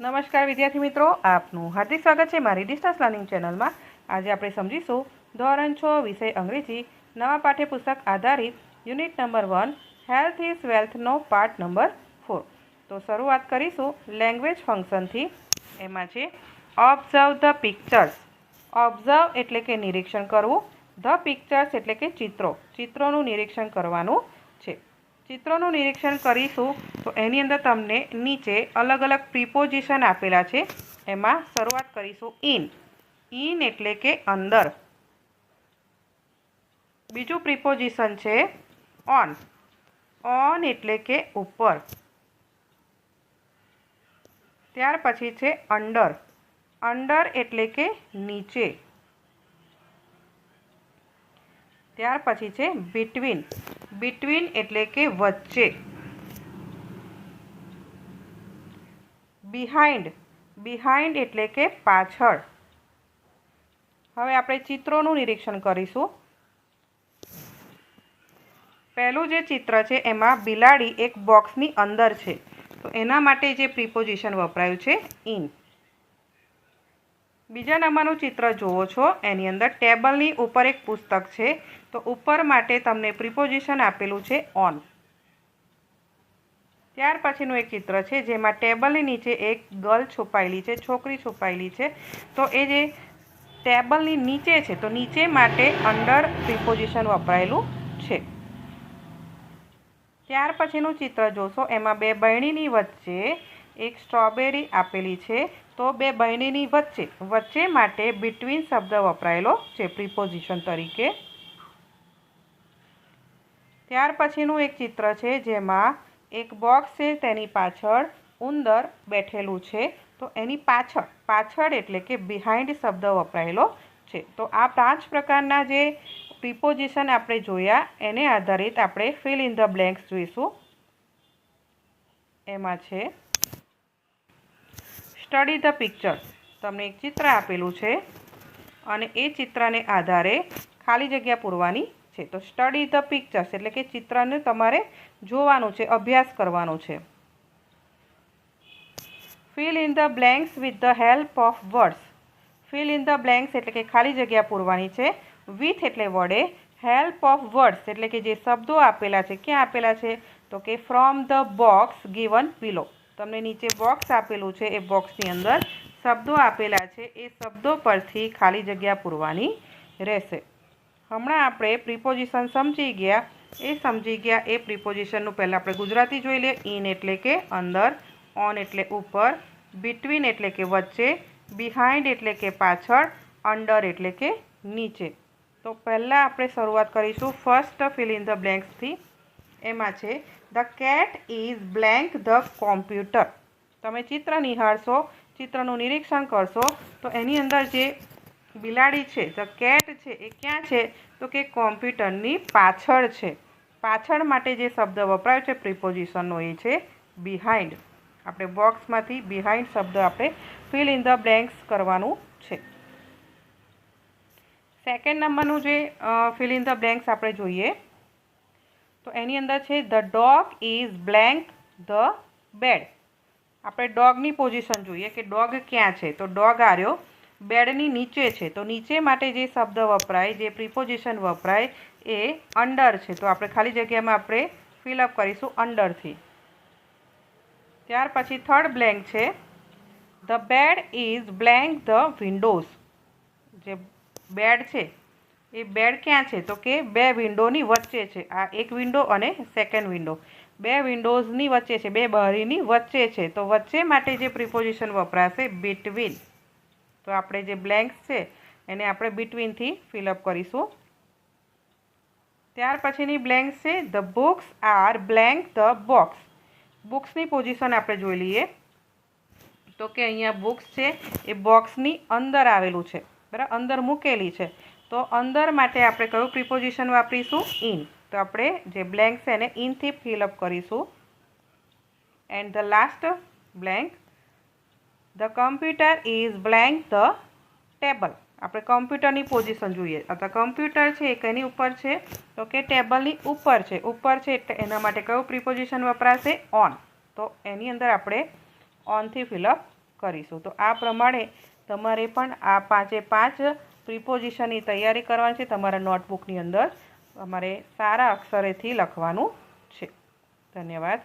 નમસ્કાર વિદ્યાર્થી મિત્રો, આપનું હાર્દિક સ્વાગત છે મારી ડિસ્ટન્સ લર્નિંગ ચેનલમાં. આજે આપણે સમજીશું ધોરણ છ વિષય અંગ્રેજી, નવા પાઠ્યપુસ્તક આધારિત unit number one health is વેલ્થનો part number four તો શરૂઆત કરીશું લેંગ્વેજ ફંક્શનથી. એમાં છે ઓબ્ઝર્વ ધ પિક્ચર્સ ઓબ્ઝર્વ એટલે કે નિરીક્ષણ કરવું. ધ પિક્ચર્સ એટલે કે ચિત્રો. ચિત્રોનું નિરીક્ષણ કરવાનું ચિત્રોનું નિરીક્ષણ કરીશું તો એની અંદર તમને નીચે અલગ અલગ પ્રિપોઝિશન આપેલા છે. એમાં શરૂઆત કરીશું ઇન ઇન એટલે કે અંદર. બીજું પ્રિપોઝિશન છે ઓન. ઓન એટલે કે ઉપર. ત્યાર પછી છે અંડર. અંડર એટલે કે નીચે. ત્યાર પછી છે બિટવીન બિટવીન એટલે કે વચ્ચે. બિહાઇન્ડ બિહાઇન્ડ એટલે કે પાછળ. હવે આપણે ચિત્રોનું નિરીક્ષણ કરીશું. પહેલું જે ચિત્ર છે એમાં બિલાડી એક બોક્સની અંદર છે. તો એના માટે જે પ્રિપોઝિશન વપરાયું છે ઇન બીજા નંબરનું ચિત્ર જુઓ છો. એની અંદર ટેબલની ઉપર એક પુસ્તક છે. તો ઉપર માટે તમને પ્રિપોઝિશન આપેલું છે ઓન. ત્યાર પછીનું એક ચિત્ર છે જેમાં ટેબલની નીચે એક ગર્લ છુપાયેલી છે, છોકરી છુપાયેલી છે. તો એ જે ટેબલની નીચે છે, તો નીચે માટે અંડર પ્રિપોઝિશન વપરાયેલું છે. ત્યાર પછીનું ચિત્ર જોશો. એમાં બે બહેણીની વચ્ચે એક સ્ટ્રોબેરી આપેલી છે. તો બે બહેનીની વચ્ચે વચ્ચે માટે બિટવીન શબ્દ વપરાયેલો છે પ્રિપોઝિશન તરીકે. ત્યાર પછીનું એક ચિત્ર છે, જેમાં એક બોક્સ છે, તેની પાછળ ઉંદર બેઠેલું છે. તો એની પાછળ પાછળ એટલે કે બિહાઇન્ડ શબ્દ વપરાયેલો છે. તો આ પાંચ પ્રકારના જે પ્રિપોઝિશન આપણે જોયા, એને આધારિત આપણે ફિલ ઇન ધ બ્લેન્ક્સ જોઈશું. એમાં છે સ્ટડી ધ પિક્ચર તમને એક ચિત્ર આપેલું છે અને એ ચિત્રને આધારે ખાલી જગ્યા પૂરવાની છે. તો સ્ટડી ધ પિક્ચર્સ એટલે કે ચિત્રને તમારે જોવાનું છે, અભ્યાસ કરવાનો છે. Fill in the blanks with the help of words fill in the blanks એટલે કે ખાલી જગ્યા પૂરવાની છે. વિથ એટલે વડે હેલ્પ ઓફ વર્ડ્સ એટલે કે જે શબ્દો આપેલા છે. ક્યાં આપેલા છે? તો કે from the box given below તમને નીચે બોક્સ આપેલું છે, એ બોક્સની અંદર શબ્દો આપેલા છે, એ શબ્દો પરથી ખાલી જગ્યા પૂરવાની રહેશે. હમણાં આપણે પ્રિપોઝિશન સમજી ગયા. એ સમજી ગયા, એ પ્રિપોઝિશનનું પહેલાં આપણે ગુજરાતી જોઈ લઈએ. ઇન એટલે કે અંદર ઓન એટલે ઉપર બિટવીન એટલે કે વચ્ચે બિહાઇન્ડ એટલે કે પાછળ અંડર એટલે કે નીચે. તો પહેલાં આપણે શરૂઆત કરીશું. ફર્સ્ટ ફિલ ઇન ધ બ્લેન્ક્સથી એમાં છે the cat is blank the computer તમે ચિત્ર નિહાળશો, ચિત્રનું નિરીક્ષણ કરશો, તો એની અંદર જે બિલાડી છે ધ કેટ છે, એ ક્યાં છે? તો કે કોમ્પ્યુટરની પાછળ છે. પાછળ માટે જે શબ્દ વપરાયો છે પ્રિપોઝિશનનો એ છે બિહાઇન્ડ આપણે બોક્સમાંથી બિહાઇન્ડ શબ્દ આપણે ફિલ ઇન ધ બ્લેન્ક્સ કરવાનું છે. સેકન્ડ નંબરનું જે ફિલ ઇન ધ બ્લેન્ક્સ આપણે જોઈએ તો એની અંદર છે the dog is blank the bed આપણે ડોગની પોઝિશન જોઈએ કે ડોગ ક્યાં છે. તો ડોગ આર્યો બેડની નીચે છે. તો નીચે માટે જે શબ્દ વપરાય, જે પ્રિપોઝિશન વપરાય એ અંડર છે. તો આપણે ખાલી જગ્યામાં આપણે ફિલઅપ કરીશું અંડરથી ત્યાર પછી થર્ડ બ્લેન્ક છે the bed is blank the windows જે બેડ છે એ બેડ ક્યાં છે? તો કે બે વિન્ડોની વચ્ચે છે. આ એક વિન્ડો અને સેકન્ડ વિન્ડો બે વિન્ડોઝની વચ્ચે છે. બે બહારીની વચ્ચે છે. તો વચ્ચે માટે જે પ્રિપોઝિશન વપરાશે બિટવીન તો આપણે જે બ્લેન્ક્સ છે, એને આપણે બિટવીનથી ફિલઅપ કરીશું. ત્યાર પછીની બ્લેન્ક્સ છે the books are blank the box બુક્સની position આપણે જોઈ લઈએ. તો કે અહીંયા બુક્સ છે, એ બોક્સની અંદર આવેલું છે. બરાબર? અંદર મૂકેલી છે. તો અંદર માટે આપણે કયું પ્રિપોઝિશન વાપરીશું? ઇન તો આપણે જે બ્લેન્ક છે એને ઇનથી ફિલઅપ કરીશું. And the last blank the computer is blank the table આપણે કમ્પ્યુટરની પોઝિશન જોઈએ. અથવા કમ્પ્યુટર છે એ કઈની ઉપર છે. તો કે ટેબલની ઉપર છે. ઉપર છે એટલે એના માટે કયું પ્રિપોઝિશન વપરાશે? ઓન તો એની અંદર આપણે ઓનથી ફિલઅપ કરીશું. તો આ પ્રમાણે તમારે પણ આ પાંચે પાંચ પ્રિપોઝિશનની તૈયારી કરવાની છે. તમારા નોટબુકની અંદર અમારે સારા અક્ષરેથી લખવાનું છે. ધન્યવાદ.